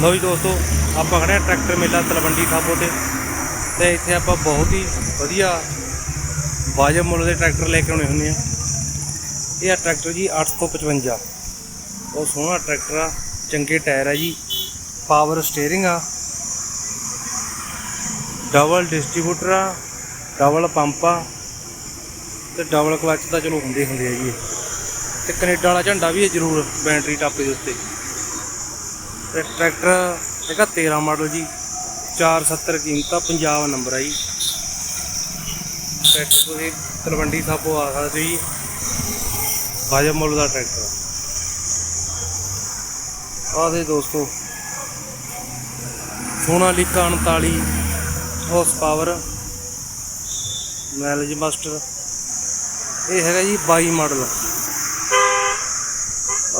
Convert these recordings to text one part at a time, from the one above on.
ਲਓ ਜੀ ਦੋਸਤੋ, ਆਪਾਂ ਖੜੇ ਆ ਟਰੈਕਟਰ ਮੇਲਾ ਤਲਵੰਡੀ ਥਾਪੋ ਤੇ ਤੇ ਇੱਥੇ ਆਪਾਂ ਬਹੁਤ ਹੀ ਵਧੀਆ ਵਾਜਬ ਮੁੱਲ ਦੇ ਟਰੈਕਟਰ ਲੈ ਕੇ ਆਉਣੇ ਹੁੰਦੇ ਆ। ਇਹ ਆ ਟਰੈਕਟਰ ਜੀ 855 ਉਹ ਸੋਹਣਾ ਟਰੈਕਟਰ ਆ, ਚੰਗੇ ਟਾਇਰ ਆ ਜੀ, ਪਾਵਰ ਸਟੀਅਰਿੰਗ ਆ। ਡਬਲ ਡਿਸਟ੍ਰੀਬਿਊਟਰ ਆ, ਡਬਲ ਪੰਪ ਆ ਤੇ ਡਬਲ ਕਲਚ ਤਾਂ ਚਲੋ ਹੁੰਦੇ ਹੁੰਦੇ ਆ ਜੀ ਇਹ। ਤੇ ਕੈਨੇਡਾ ਵਾਲਾ ਝੰਡਾ ਵੀ ਹੈ ਜ਼ਰੂਰ ਬੈਟਰੀ ਟਾਪੇ ਦੇ ਉੱਤੇ। ਤੇ ਟਰੈਕਟਰ ਹੈਗਾ 13 ਮਾਡਲ ਜੀ 470 ਕੀਮਤ ਆ ਪੰਜਾਬ ਨੰਬਰ ਆ ਜੀ। ਟਰੈਕਟਰ ਤੁਸੀਂ ਤਲਵੰਡੀ ਸਾਬੋ ਆ ਸਕਦੇ ਜੀ। ਵਾਜਬ ਮੁੱਲ ਦਾ ਟਰੈਕਟਰ ਆ। ਦੇ ਦੋਸਤੋ, Sonalika 39 horse power mileage master ਇਹ ਹੈਗਾ ਜੀ 22 ਮਾਡਲ।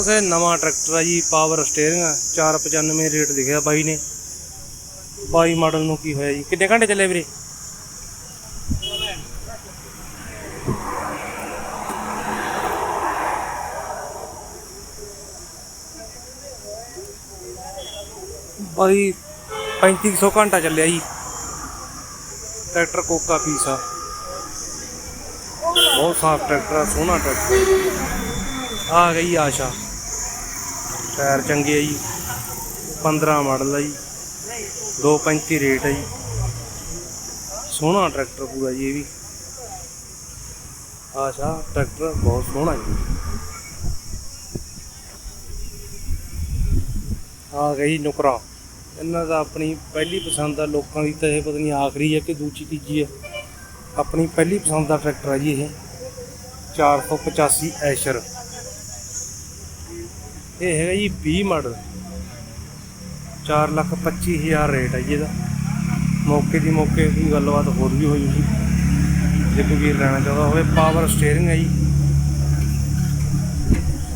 ਅਸੇ ਨਵਾਂ ਟਰੈਕਟਰ ਆ ਜੀ ਪਾਵਰ ਸਟੀਅਰਿੰਗ ਆ 495 ਰੇਟ ਲਿਖਿਆ ਬਾਈ ਨੇ। 22 ਮਾਡਲ ਨੂੰ ਕੀ ਹੋਇਆ ਜੀ? ਕਿੰਨੇ ਘੰਟੇ ਚੱਲੇ ਵੀਰੇ? ਬਾਈ 3500 ਘੰਟਾ ਚੱਲਿਆ ਜੀ। ਟਰੈਕਟਰ ਕੋਕਾ ਪੀਸ ਆ। ਬਹੁਤ ਸਾਫ਼ ਟਰੈਕਟਰ ਆ, ਸੋਹਣਾ ਟਰੈਕਟਰ। ਆ ਗਈ ਆਸ਼ਾ। ਟਾਇਰ ਚੰਗੇ ਆ ਜੀ 15 ਮਾਡਲ ਆ ਜੀ 235 ਰੇਟ ਆ ਜੀ। ਸੋਹਣਾ ਟਰੈਕਟਰ ਪੂਰਾ ਜੀ ਇਹ ਵੀ। ਆਸ਼ਾ ਟਰੈਕਟਰ ਬਹੁਤ ਸੋਹਣਾ ਜੀ। ਆ ਗਈ ਨੁਕਰਾ। ਇਹਨਾਂ ਦਾ ਆਪਣੀ ਪਹਿਲੀ ਪਸੰਦ ਆ, ਲੋਕਾਂ ਦੀ ਤਾਂ ਇਹ ਪਤਾ ਨਹੀਂ ਆਖਰੀ ਹੈ ਕਿ ਦੂਜੀ ਤੀਜੀ ਹੈ ਆਪਣੀ ਪਹਿਲੀ ਪਸੰਦ ਦਾ ਟਰੈਕਟਰ ਹੈ ਜੀ ਇਹ। 485 ਐਸ਼ਰ। ਇਹ ਹੈਗਾ ਜੀ 20 ਮਾਡਲ 4 ਲੱਖ 25 ਹਜ਼ਾਰ ਰੇਟ ਹੈ ਜੀ ਇਹਦਾ। ਮੌਕੇ ਦੀ ਮੌਕੇ ਦੀ ਗੱਲਬਾਤ ਹੋਰ ਵੀ ਹੋ ਜੂਗੀ ਜੇ ਕੋਈ ਵੀਰ ਲੈਣਾ ਚਾਹੁੰਦਾ ਹੋਵੇ ਪਾਵਰ ਸਟੀਅਰਿੰਗ ਹੈ ਜੀ।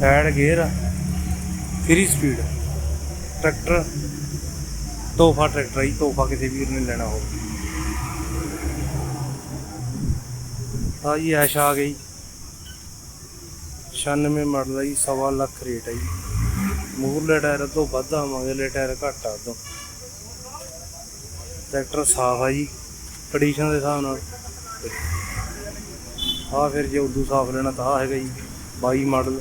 Side gear free speed tractor, ਤੋਹਫਾ ਟਰੈਕਟਰ ਹੈ ਜੀ, ਤੋਹਫਾ ਕਿਸੇ ਵੀਰ ਨੇ ਲੈਣਾ ਹੋਵੇ। ਆ ਜੀ ਐਸ਼ ਆ ਗਈ। 96 ਮਾਡਲ ਹੈ ਜੀ, ਸਵਾ ਲੱਖ ਰੇਟ ਹੈ ਜੀ। ਮੂਰਲੇ ਟਾਇਰ ਤੋਂ ਵੱਧ ਆਵਾਂਗੇ ਲੈ ਟਾਇਰ ਘੱਟ ਆ ਤੋਂ ਟਰੈਕਟਰ ਸਾਫ਼ ਆ ਜੀ ਕੰਡੀਸ਼ਨ ਦੇ ਹਿਸਾਬ ਨਾਲ। ਆ ਫਿਰ ਜੇ ਉਦੋਂ ਸਾਫ਼ ਲੈਣਾ ਤਾਂ ਆਹ ਹੈਗਾ ਜੀ 22 ਮਾਡਲ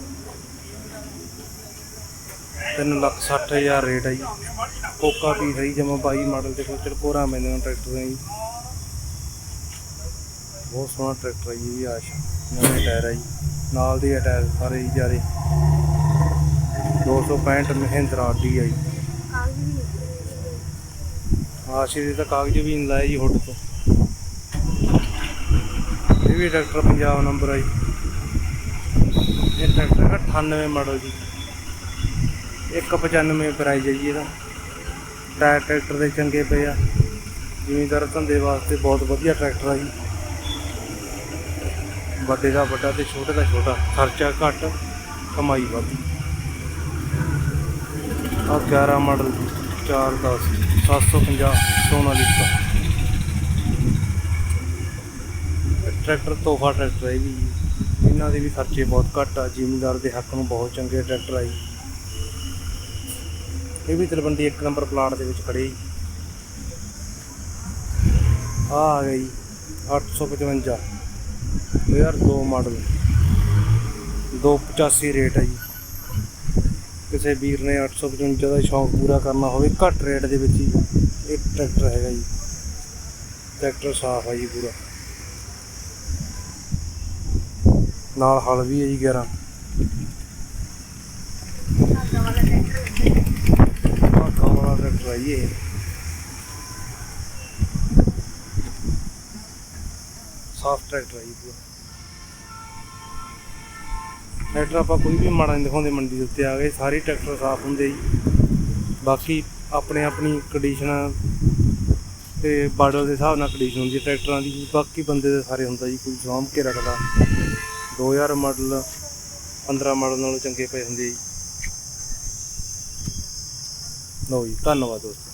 3 ਲੱਖ 60 ਹਜ਼ਾਰ ਰੇਟ ਹੈ ਜੀ। ਕੋਕਾ ਪੀ ਹੈ ਜੀ, ਜਮਾ 22 ਮਾਡਲ ਤੇ ਫਿਰ ਕੋਰਾ ਮੈਨੇ ਟਰੈਕਟਰ ਹੈ ਜੀ। ਬਹੁਤ ਸੋਹਣਾ ਟਰੈਕਟਰ ਹੈ ਜੀ ਆਸ਼। ਨਵੇਂ ਟਾਇਰ ਆ ਜੀ। ਨਾਲ ਦੇ ਆ ਟਾਇਰ ਸਾਰੇ ਹੀ ਜਿਆਦੇ। 265 ਮਹਿੰਦਰਾ ਡੀ ਹੈ ਜੀ ਆਸ਼ੀ ਦੇ ਤਾਂ ਕਾਗਜ਼ ਵੀ ਨਹੀਂ ਲਾਇਆ ਜੀ ਹੁੱਡ ਤੋਂ। ਇਹ ਵੀ ਟਰੈਕਟਰ ਪੰਜਾਬ ਨੰਬਰ ਜੀ ਇਹ ਟਰੈਕਟਰ ਹੈ 98 ਮਾਡਲ ਜੀ। 195 ਪ੍ਰਾਈਸ ਹੈ ਜੀ ਇਹਦਾ। ਟਾਇਰ ਟਰੈਕਟਰ ਦੇ ਚੰਗੇ ਪਏ ਆ। ਜ਼ਿਮੀਂਦਾਰ ਧੰਦੇ ਵਾਸਤੇ ਬਹੁਤ ਵਧੀਆ ਟਰੈਕਟਰ ਆ ਜੀ। ਵੱਡੇ ਦਾ ਵੱਡਾ ਤੇ ਛੋਟੇ ਦਾ ਛੋਟਾ। ਖਰਚਾ ਘੱਟ ਕਮਾਈ ਵੱਧ। ਆ 11 ਮਾਡਲ 410 750 ਸੋਨਾਲੀਕਾ ਟਰੈਕਟਰ ਤੋਹਫਾ ਟਰੈਕਟਰ ਹੈ ਇਹ ਵੀ ਜੀ। ਇਹਨਾਂ ਦੇ ਵੀ ਖਰਚੇ ਬਹੁਤ ਘੱਟ ਆ। ਜ਼ਿਮੀਂਦਾਰ ਦੇ ਹੱਕ ਨੂੰ ਬਹੁਤ ਚੰਗੇ ਟਰੈਕਟਰ ਆ ਜੀ। ਇਹ ਵੀ ਤਲਵੰਡੀ ਇੱਕ ਨੰਬਰ ਪਲਾਟ ਦੇ ਵਿੱਚ ਖੜੇ ਜੀ। ਆ ਆ ਗਈ 855 2002 ਮਾਡਲ। 285 ਰੇਟ ਹੈ ਜੀ। ਕਿਸੇ ਵੀਰ ਨੇ 855 ਦਾ ਸ਼ੌਂਕ ਪੂਰਾ ਕਰਨਾ ਹੋਵੇ, ਘੱਟ ਰੇਟ ਦੇ ਵਿੱਚ ਹੀ ਇਹ ਟਰੈਕਟਰ ਹੈਗਾ ਜੀ। ਟਰੈਕਟਰ ਸਾਫ਼ ਹੈ ਜੀ ਪੂਰਾ। ਨਾਲ ਹਲ ਵੀ ਹੈ ਜੀ 11 ਆਹ ਕਾਲਾ ਟਰੈਕਟਰ ਆ ਜੀ ਇਹ। ਸਾਫ਼ ਟਰੈਕਟਰ ਆ ਜੀ ਪੂਰਾ। ਟਰੈਕਟਰ ਆਪਾਂ ਕੋਈ ਵੀ ਮਾੜਾ ਨਹੀਂ ਦਿਖਾਉਂਦੇ ਮੰਡੀ ਦੇ ਉੱਤੇ ਆ ਗਏ, ਸਾਰੇ ਟਰੈਕਟਰ ਸਾਫ਼ ਹੁੰਦੇ ਜੀ। ਬਾਕੀ ਆਪਣੇ ਆਪਣੀ ਕੰਡੀਸ਼ਨਾਂ ਤੇ ਬਾਡਲ ਦੇ ਹਿਸਾਬ ਨਾਲ ਕੰਡੀਸ਼ਨ ਹੁੰਦੀ ਹੈ ਟਰੈਕਟਰਾਂ ਦੀ। ਬਾਕੀ ਬੰਦੇ ਦੇ ਸਾਰੇ ਹੁੰਦਾ ਜੀ, ਕੋਈ ਸਾਂਭ ਕੇ ਰੱਖਦਾ 2000 ਮਾਡਲ 15 ਮਾਡਲ ਨਾਲੋਂ ਚੰਗੇ ਪਏ ਹੁੰਦੇ ਜੀ। ਲਓ ਜੀ, ਧੰਨਵਾਦ ਦੋਸਤੋ।